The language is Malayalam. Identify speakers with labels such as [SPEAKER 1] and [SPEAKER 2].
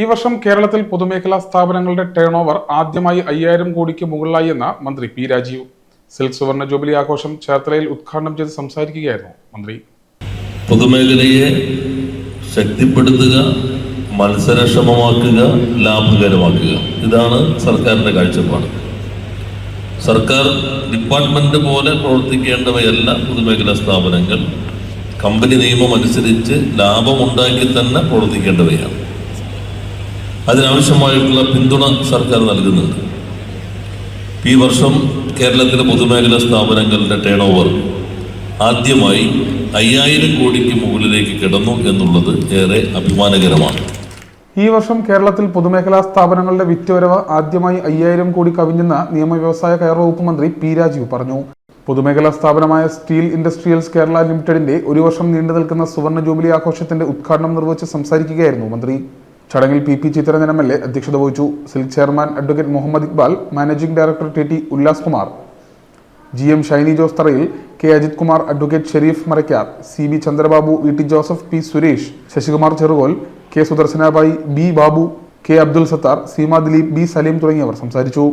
[SPEAKER 1] ഈ വർഷം കേരളത്തിൽ പൊതുമേഖലാ സ്ഥാപനങ്ങളുടെ ടേൺ ഓവർ ആദ്യമായി അയ്യായിരം കോടിക്ക് മുകളിലായി എന്ന മന്ത്രി പി രാജീവ് സിൽക്ക് സുവർണ ജൂബിലി ആഘോഷം ചേർത്തലയിൽ ഉദ്ഘാടനം ചെയ്ത് സംസാരിക്കുകയായിരുന്നു മന്ത്രി
[SPEAKER 2] പൊതുമേഖലയെ ശക്തിപ്പെടുത്തുക മത്സരക്ഷമമാക്കുക ലാഭകരമാക്കുക ഇതാണ് സർക്കാരിന്റെ കാഴ്ചപ്പാട് സർക്കാർ ഡിപ്പാർട്ട്മെന്റ് പോലെ പ്രവർത്തിക്കേണ്ടവയല്ല പൊതുമേഖലാ സ്ഥാപനങ്ങൾ കമ്പനി നിയമം അനുസരിച്ച് ലാഭമുണ്ടാക്കി തന്നെ പ്രവർത്തിക്കേണ്ടവയാണ് അതിനാവശ്യമായിട്ടുള്ള പിന്തുണ സർക്കാർ നൽകുന്നുണ്ട് ഈ വർഷം കേരളത്തിലെ പൊതുമേഖലാ സ്ഥാപനങ്ങളുടെ ടേൺ ഓവർ ആദ്യമായി അയ്യായിരം കോടിക്ക് മുകളിലേക്ക് കിടന്നു എന്നുള്ളത് ഏറെ അഭിമാനകരമാണ്
[SPEAKER 1] ഈ വർഷം കേരളത്തിൽ പൊതുമേഖലാ സ്ഥാപനങ്ങളുടെ വിറ്റുവരവ് ആദ്യമായി അയ്യായിരം കോടി കവിഞ്ഞെന്ന് നിയമ വ്യവസായ കയർ വകുപ്പ് മന്ത്രി പി രാജീവ് പറഞ്ഞു പൊതുമേഖലാ സ്ഥാപനമായ സ്റ്റീൽ ഇൻഡസ്ട്രിയൽസ് കേരള ലിമിറ്റഡിന്റെ ഒരു വർഷം നീണ്ടു നിൽക്കുന്ന സുവർണ ജൂബിലി ആഘോഷത്തിന്റെ ഉദ്ഘാടനം നിർവഹിച്ച് സംസാരിക്കുകയായിരുന്നു മന്ത്രി ചടങ്ങിൽ പി പി ചിത്രരഞ്ജൻ എം എൽ എ അധ്യക്ഷത വഹിച്ചു silk chairman advocate Muhammad Iqbal managing director T T Ullas Kumar G M Shiny Jose Tharayil K Ajith Kumar advocate Sherif Marakkar C B Chandrababu V T Joseph P Suresh Sasikumar Cherukol K Sudarshanabai B Babu K Abdul Sathar Seema Dileep B Salim തുടങ്ങിയവർ സംസാരിച്ചു